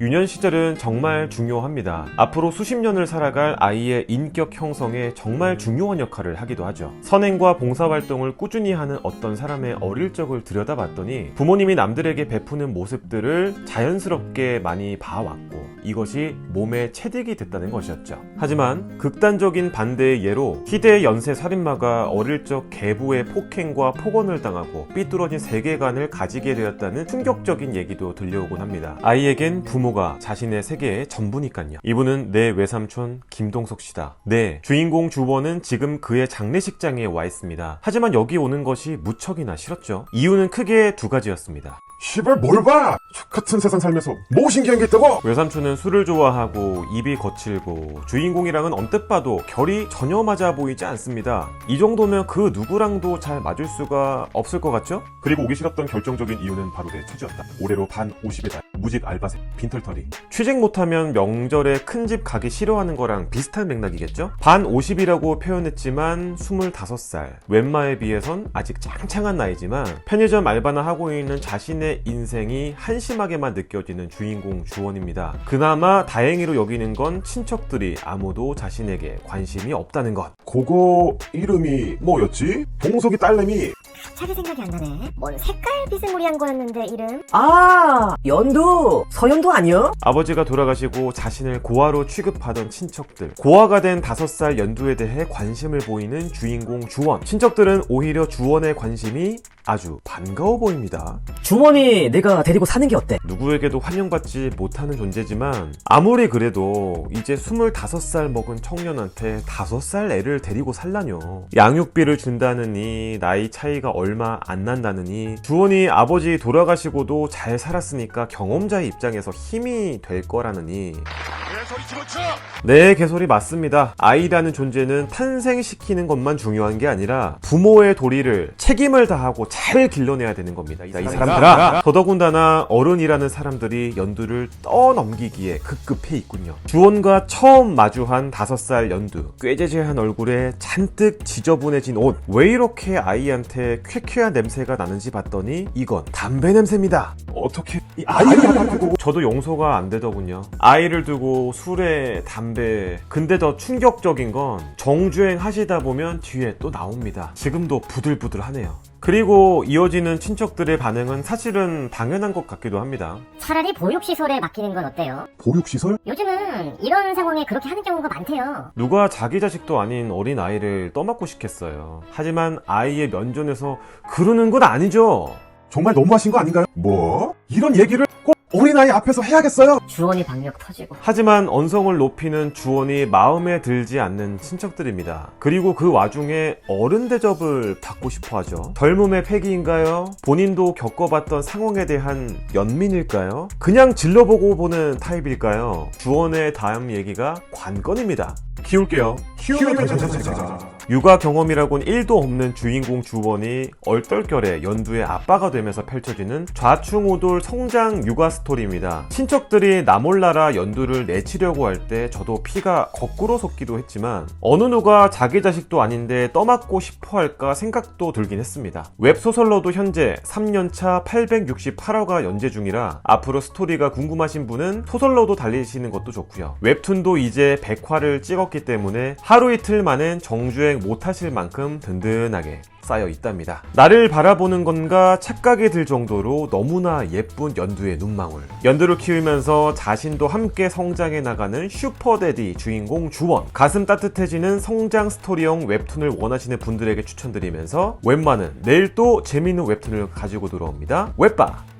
유년 시절은 정말 중요합니다. 앞으로 수십 년을 살아갈 아이의 인격 형성에 정말 중요한 역할을 하기도 하죠. 선행과 봉사활동을 꾸준히 하는 어떤 사람의 어릴 적을 들여다봤더니 부모님이 남들에게 베푸는 모습들을 자연스럽게 많이 봐왔고 이것이 몸에 체득이 됐다는 것이었죠. 하지만 극단적인 반대의 예로 희대의 연쇄 살인마가 어릴 적 계부의 폭행과 폭언을 당하고 삐뚤어진 세계관을 가지게 되었다는 충격적인 얘기도 들려오곤 합니다. 아이에겐 부모 가 자신의 세계의 전부니까요. 이분은 내 외삼촌 김동석 씨다. 네, 주인공 주원은 지금 그의 장례식장에 와 있습니다. 하지만 여기 오는 것이 무척이나 싫었죠. 이유는 크게 두 가지였습니다. 시발 뭘 봐! 같은 세상 살면서 뭐 신기한 게 있다고! 외삼촌은 술을 좋아하고 입이 거칠고 주인공이랑은 언뜻 봐도 결이 전혀 맞아 보이지 않습니다. 이 정도면 그 누구랑도 잘 맞을 수가 없을 것 같죠? 그리고 오기 싫었던 결정적인 이유는 바로 내 처지였다. 올해로 반 50의 달, 무직 알바생, 빈털터리. 취직 못하면 명절에 큰 집 가기 싫어하는 거랑 비슷한 맥락이겠죠? 반 50이라고 표현했지만 25살. 웬마에 비해선 아직 짱짱한 나이지만 편의점 알바나 하고 있는 자신의 인생이 한심하게만 느껴지는 주인공 주원입니다. 그나마 다행히로 여기는 건 친척들이 아무도 자신에게 관심이 없다는 것. 그거 이름이 뭐였지? 동석이 딸내미 갑자기 생각이 안 나네. 뭔 색깔 비스무리한 거였는데 이름? 아, 연두, 서연두 아니야? 아버지가 돌아가시고 자신을 고아로 취급하던 친척들. 고아가 된 5살 연두에 대해 관심을 보이는 주인공 주원. 친척들은 오히려 주원의 관심이 아주 반가워 보입니다. 주원이 내가 데리고 사는 게 어때? 누구에게도 환영받지 못하는 존재지만 아무리 그래도 이제 25살 먹은 청년한테 5살 애를 데리고 살라뇨. 양육비를 준다느니 나이 차이가 얼마 안 난다느니 주원이 아버지 돌아가시고도 잘 살았으니까 경험자의 입장에서 힘이 될 거라느니 네, 개소리 맞습니다. 아이라는 존재는 탄생시키는 것만 중요한 게 아니라 부모의 도리를 책임을 다하고 잘 길러내야 되는 겁니다. 이 사람들아. 더더군다나 어른이라는 사람들이 연두를 떠넘기기에 급급해 있군요. 주원과 처음 마주한 다섯 살 연두. 꾀재재한 얼굴에 잔뜩 지저분해진 옷. 왜 이렇게 아이한테 쾌쾌한 냄새가 나는지 봤더니 이건 담배 냄새입니다. 어떻게 이 아이를 두고 저도 용서가 안 되더군요. 아이를 두고 술에 담배. 근데 더 충격적인 건 정주행 하시다 보면 뒤에 또 나옵니다. 지금도 부들부들하네요. 그리고 이어지는 친척들의 반응은 사실은 당연한 것 같기도 합니다. 차라리 보육시설에 맡기는 건 어때요? 보육시설? 요즘은 이런 상황에 그렇게 하는 경우가 많대요. 누가 자기 자식도 아닌 어린 아이를 떠맡고 싶겠어요. 하지만 아이의 면전에서 그러는 건 아니죠. 정말 너무하신 거 아닌가요? 뭐? 이런 얘기를 꼭 어린아이 앞에서 해야겠어요? 주원이 박력 터지고. 하지만 언성을 높이는 주원이 마음에 들지 않는 친척들입니다. 그리고 그 와중에 어른 대접을 받고 싶어 하죠. 젊음의 패기인가요? 본인도 겪어봤던 상황에 대한 연민일까요? 그냥 질러보고 보는 타입일까요? 주원의 다음 얘기가 관건입니다. 키울게요. 괜찮잖아. 육아 경험이라곤 1도 없는 주인공 주원이 얼떨결에 연두의 아빠가 되면서 펼쳐지는 좌충우돌 성장 육아 스토리입니다. 친척들이 나몰라라 연두를 내치려고 할 때 저도 피가 거꾸로 솟기도 했지만 어느 누가 자기 자식도 아닌데 떠맡고 싶어 할까 생각도 들긴 했습니다. 웹소설로도 현재 3년차 868화가 연재 중이라 앞으로 스토리가 궁금하신 분은 소설로도 달리시는 것도 좋고요. 웹툰도 이제 100화를 찍었기 때문에 하루 이틀 만엔 정주행 못하실 만큼 든든하게 쌓여 있답니다. 나를 바라보는 건가 착각이 들 정도로 너무나 예쁜 연두의 눈망울. 연두를 키우면서 자신도 함께 성장해 나가는 슈퍼데디 주인공 주원. 가슴 따뜻해지는 성장 스토리형 웹툰을 원하시는 분들에게 추천드리면서 웬만은 내일 또 재미있는 웹툰을 가지고 들어옵니다. 웹바